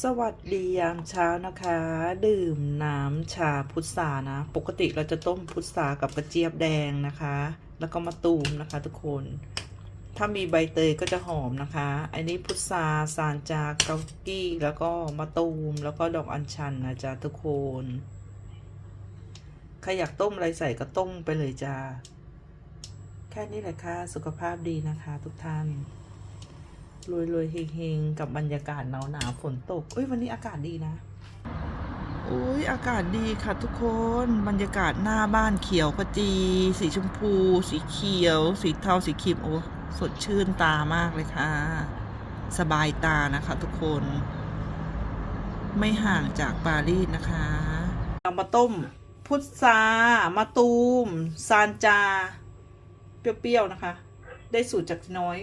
สวัสดียามเช้านะคะ ดื่มน้ำชาพุทรานะ ปกติเราจะต้มพุทรากับกระเจี๊ยบแดงนะคะ แล้วก็มะตูมนะคะทุกคน ถ้ามีใบเตยก็จะหอมนะคะ อันนี้พุทราซานจากเกากี้ แล้วก็มะตูมแล้วก็ดอกอัญชันนะจ๊ะทุกคนใครอยากต้มอะไรใส่ก็ต้มไปเลยจ้าแค่นี้แหละค่ะสุขภาพดีนะคะ ทุกท่าน รวยรวยๆเฮงๆ กับบรรยากาศหนาวหนาวๆฝนตกเอ้ยวันนี้อากาศดีนะอุ้ยอากาศดีค่ะทุกคนบรรยากาศหน้าบ้านเขียวขจี สีชมพู สีเขียว สีเทาสีครีมโอ้สดชื่นตามากเลยค่ะ สบายตานะคะทุกคน ไม่ห่างจากปารีสนะคะเอามาต้ม พุทรามาตูม ซานจา เปรี้ยวๆนะคะ ได้สูตรจากน้อย